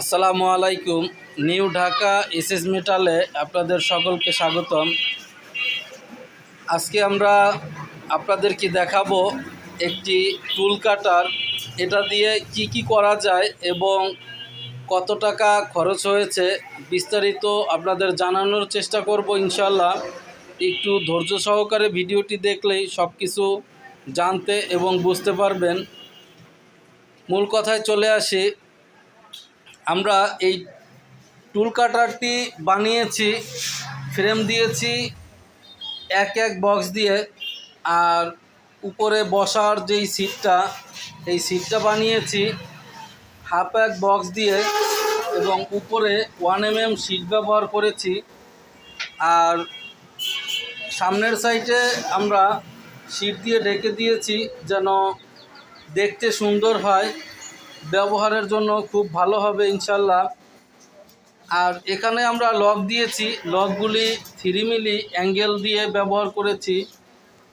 আসসালামু আলাইকুম, new Dhaka SS মেটালে আপনাদের সকলকে স্বাগতম। আজকে আমরা আপনাদেরকে দেখাবো একটি টুল কাটার, এটা দিয়ে কি কি করা যায় এবং কত টাকা খরচ হয়েছে বিস্তারিত আপনাদের জানানোর চেষ্টা করব ইনশাল্লাহ একটু ধৈর্য সহকারে ভিডিওটি দেখলেই সব কিছু জানতে এবং বুঝতে পারবেন। মূল কথায় চলে আসি। আমরা এই টুল কাটারটি বানিয়েছি, ফ্রেম দিয়েছি, এক এক বক্স দিয়ে, আর উপরে বসার যেই সিটটা, এই সিটটা বানিয়েছি, হাফ এক বক্স দিয়ে এবং উপরে ওয়ান এম এম সিট ব্যবহার করেছি, আর সামনের সাইডে আমরা সিট দিয়ে ঢেকে দিয়েছি যেন দেখতে সুন্দর হয়। ব্যবহারের জন্য খুব ভালো হবে ইনশাল্লাহ। আর এখানে আমরা লক দিয়েছি, লকগুলি থ্রি মিলি অ্যাঙ্গেল দিয়ে ব্যবহার করেছি।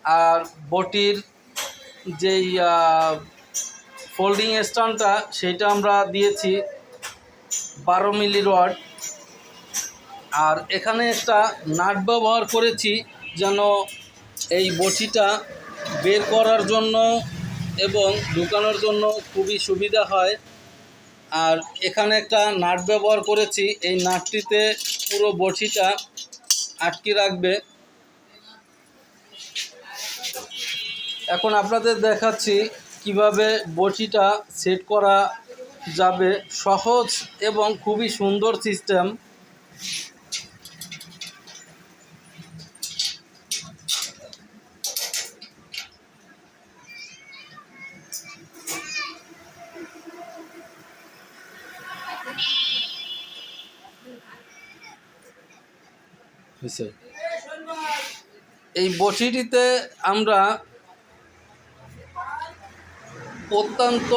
আর বটির যেই ফোল্ডিং স্ট্যান্ডটা সেইটা আমরা দিয়েছি বারো মিলি রড। আর এখানে একটা নাট ব্যবহার করেছি যেন এই বটিটা বের করার জন্য এবং ঢুকানোর জন্য খুবই সুবিধা হয়। আর এখানে একটা নাট ব্যবহার করেছি। এই নাটটিতে পুরো বটিটা আটকে রাখবে। এখন আপনাদের দেখাচ্ছি কীভাবে বটিটা সেট করা যাবে। সহজ এবং খুবই সুন্দর সিস্টেম। হয়েছে। এই বটিটিতে আমরা অত্যন্ত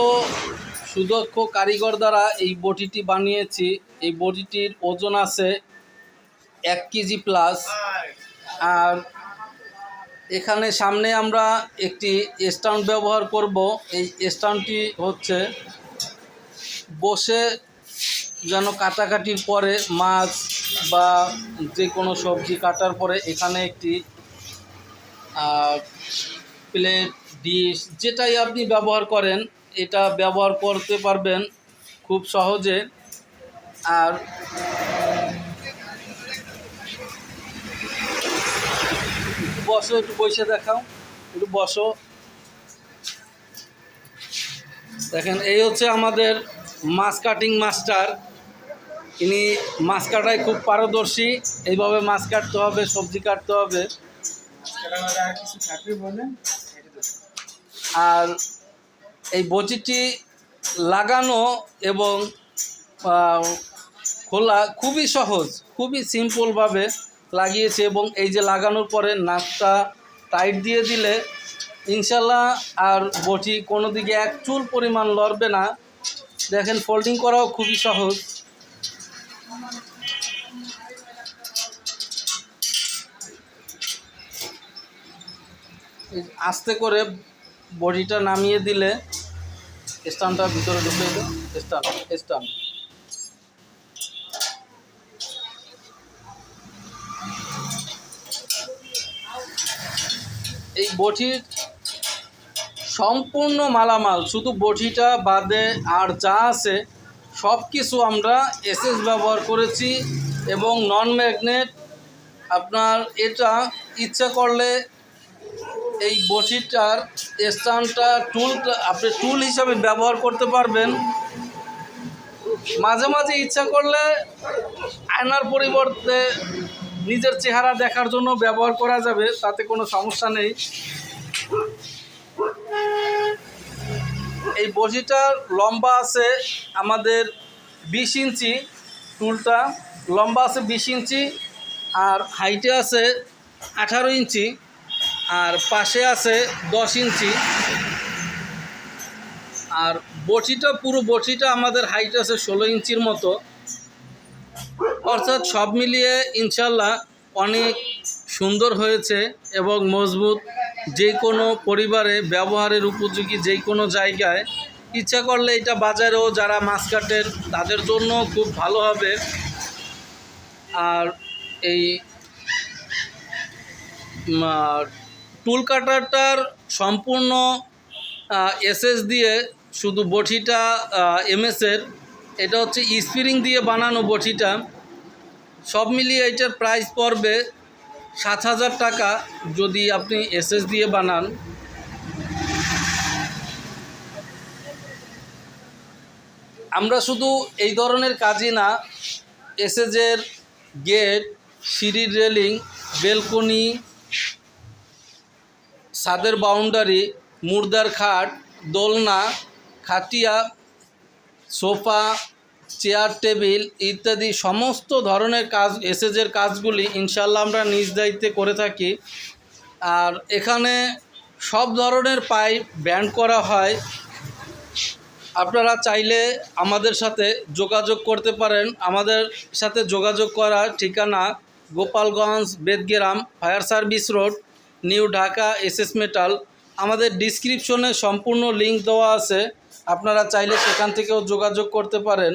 সুদক্ষ কারিগর দ্বারা এই বটিটি বানিয়েছি। এই বটিটির ওজন আছে এক কেজি প্লাস আর এখানে সামনে আমরা একটি স্ট্যান্ড ব্যবহার করব। এই স্ট্যান্ডটি হচ্ছে বসে যেন কাটাকাটির পরে মাছ বা যে কোনো সবজি কাটার পরে এখানে একটি প্লেট ডিশ যেটাই আপনি ব্যবহার করেন, এটা ব্যবহার করতে পারবেন খুব সহজে। আর বসো, একটু বসে দেখাও, একটু বসো। দেখেন, এই হচ্ছে আমাদের মাছ কাটিং মাস্টার ইনি মাছ কাটায় খুব পারদর্শী, এইভাবে মাছ কাটতে হবে, সবজি কাটতে হবে। আর এই বচিটি লাগানো এবং খোলা খুবই সহজ, খুবই সিম্পলভাবে লাগিয়েছে এবং এই যে লাগানোর পরে নাকটা টাইট দিয়ে দিলে ইনশাল্লাহ আর বটি কোনো দিকে এক চুল পরিমাণ লড়বে না। দেখেন ফোল্ডিং করাও খুবই সহজ। আস্তে করে বডিটা নামিয়ে দিলে স্টানটা ভিতরে ঢুকে দিল স্টান স্টান। এই বটির সম্পূর্ণ মালামাল, শুধু বটিটা বাদে আর যা আছে সব কিছু আমরা এসএস ব্যবহার করেছি এবং নন ম্যাগনেট আপনার এটা ইচ্ছা করলে এই বটিটার স্ট্যান্ডটা টুল আপনি টুল হিসাবে ব্যবহার করতে পারবেন। মাঝে মাঝে ইচ্ছা করলে আয়নার পরিবর্তে নিজের চেহারা দেখার জন্য ব্যবহার করা যাবে, তাতে কোনো সমস্যা নেই। এই বটিটার লম্বা আছে আমাদের বিশ ইঞ্চি, টুলটা লম্বা আছে বিশ ইঞ্চি আর হাইটে আছে আঠারো ইঞ্চি আর পাশে আছে দশ ইঞ্চি। আর বটিটা পুরো বটিটা আমাদের হাইট আছে ষোলো ইঞ্চির মতো। অর্থাৎ সব মিলিয়ে ইনশাল্লাহ অনেক সুন্দর হয়েছে এবং মজবুত। যে কোনো পরিবারে, ব্যবহারের উপযোগী যে কোনো জায়গায় ইচ্ছা করলে এটা বাজারেও যারা মাছ কাটেন, তাদের জন্য খুব ভালো হবে। আর এই টুল কাটারটার সম্পূর্ণ এসএস দিয়ে শুধু বটিটা এমএসের এটা হচ্ছে স্প্রিং দিয়ে বানানো বটিটা সব মিলিয়ে এটার প্রাইস পড়বে সাত হাজার টাকা যদি আপনি এসএস দিয়ে বানান। আমরা শুধু এই ধরনের কাজই না এসএজের গেট সিঁড়ির রেলিং, বেলকনি, ছাদের বাউন্ডারি, মুর্দার খাট, দোলনা, খাটিয়া, সোফা চেয়ার, টেবিল ইত্যাদি সমস্ত ধরনের কাজ, এসএজের কাজগুলি ইনশাল্লাহ আমরা নিজ দায়িত্বে করে থাকি। আর এখানে সব ধরনের পাইপ ব্যান্ড করা হয়। আপনারা চাইলে আমাদের সাথে যোগাযোগ করতে পারেন। আমাদের সাথে যোগাযোগ করার ঠিকানা Gopalganj Bedgram fire service road, new Dhaka SS metal. আমাদের ডিসক্রিপশনে সম্পূর্ণ লিঙ্ক দেওয়া আছে। আপনারা চাইলে সেখান থেকেও যোগাযোগ করতে পারেন।